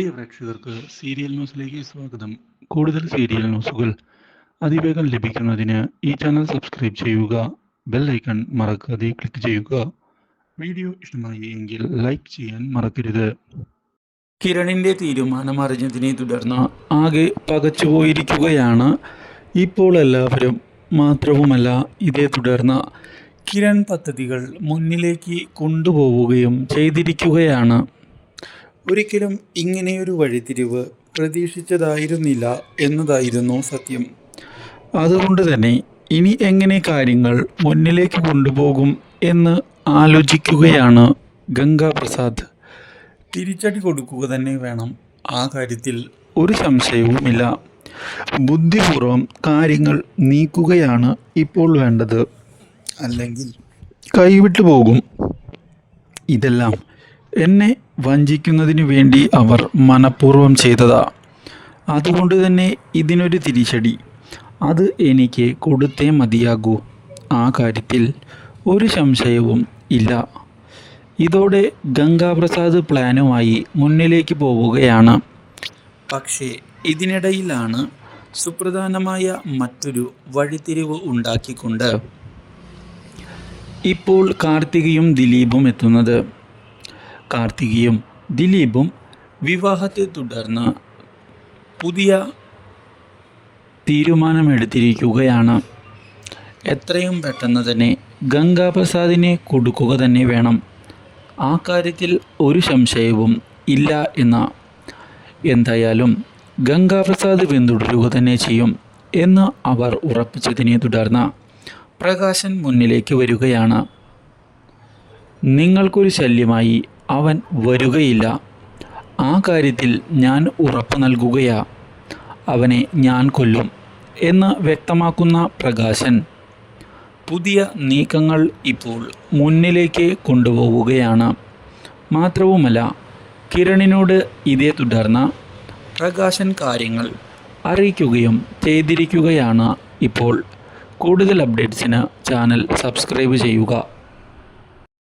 പ്രിയ പ്രേക്ഷകർക്ക് സീരിയൽ ന്യൂസിലേക്ക് സ്വാഗതം. കൂടുതൽ സീരിയൽ ന്യൂസുകൾ അതിവേഗം ലഭിക്കുന്നതിന് ഈ ചാനൽ സബ്സ്ക്രൈബ് ചെയ്യുക ബെൽ ഐക്കൺ മറക്കാതെ ക്ലിക്ക് ചെയ്യുക. വീഡിയോ ഇഷ്ടമായി എങ്കിൽ ലൈക്ക് ചെയ്യാൻ മറക്കരുത്. കിരണിന്റെ തീരുമാനം അറിഞ്ഞതിനെ തുടർന്ന് ആകെ പകച്ചുപോയിരിക്കുകയാണ് ഇപ്പോൾ എല്ലാവരും മാത്രവുമല്ല ഇതേ തുടർന്ന് കിരൺ പദ്ധതികൾ മുന്നിലേക്ക് കൊണ്ടുപോവുകയും ചെയ്തിരിക്കുകയാണ്. ഒരിക്കലും ഇങ്ങനെയൊരു വഴിതിരിവ് പ്രതീക്ഷിച്ചതായിരുന്നില്ല എന്നതായിരുന്നു സത്യം. അതുകൊണ്ട് തന്നെ ഇനി എങ്ങനെ കാര്യങ്ങൾ മുന്നിലേക്ക് കൊണ്ടുപോകും എന്ന് ആലോചിക്കുകയാണ് ഗംഗാപ്രസാദ്. തിരിച്ചടി കൊടുക്കുക തന്നെ വേണം. ആ കാര്യത്തിൽ ഒരു സംശയവുമില്ല. ബുദ്ധിപൂർവം കാര്യങ്ങൾ നീക്കുകയാണ് ഇപ്പോൾ വേണ്ടത്. അല്ലെങ്കിൽ കൈവിട്ടു പോകും. ഇതെല്ലാം എന്നെ വഞ്ചിക്കുന്നതിനു വേണ്ടി അവർ മനഃപൂർവം ചെയ്തതാ. അതുകൊണ്ട് തന്നെ ഇതിനൊരു തിരിച്ചടി. അത് എനിക്ക് കൊടുത്തേ മതിയാകൂ. ആ കാര്യത്തിൽ ഒരു സംശയവും ഇല്ല. ഇതോടെ ഗംഗാപ്രസാദ് പ്ലാനുമായി മുന്നിലേക്ക് പോവുകയാണ്. പക്ഷേ ഇതിനിടയിലാണ് സുപ്രധാനമായ മറ്റൊരു വഴിത്തിരിവ് ഉണ്ടാക്കിക്കൊണ്ട്. ഇപ്പോൾ കാർത്തികയും ദിലീപും എത്തുന്നത്. കാർത്തികയും ദിലീപും വിവാഹത്തെ തുടർന്ന് പുതിയ തീരുമാനമെടുത്തിരിക്കുകയാണ്. എത്രയും പെട്ടെന്ന് തന്നെ ഗംഗാപ്രസാദിനെ കൊടുക്കുക തന്നെ വേണം. ആ കാര്യത്തിൽ ഒരു സംശയവും ഇല്ല എന്ന എന്തായാലും ഗംഗാപ്രസാദ് പിന്തുടരുക തന്നെ ചെയ്യും എന്ന് അവർ ഉറപ്പിച്ചതിനെ തുടർന്ന് പ്രകാശൻ മുന്നിലേക്ക് വരികയാണ്. നിങ്ങൾക്കൊരു ശല്യമായി അവൻ വരുകയില്ല. ആ കാര്യത്തിൽ ഞാൻ ഉറപ്പ് നൽകുകയാ. അവനെ ഞാൻ കൊല്ലും എന്ന് വ്യക്തമാക്കുന്ന പ്രകാശൻ പുതിയ നീക്കങ്ങൾ ഇപ്പോൾ മുന്നിലേക്ക് കൊണ്ടുപോവുകയാണ്. മാത്രവുമല്ല കിരണിനോട് ഇതേ തുടർന്ന് പ്രകാശൻ കാര്യങ്ങൾ അറിയിക്കുകയും ചെയ്തിരിക്കുകയാണ് ഇപ്പോൾ. കൂടുതൽ അപ്ഡേറ്റ്സിന് ചാനൽ സബ്സ്ക്രൈബ് ചെയ്യുക.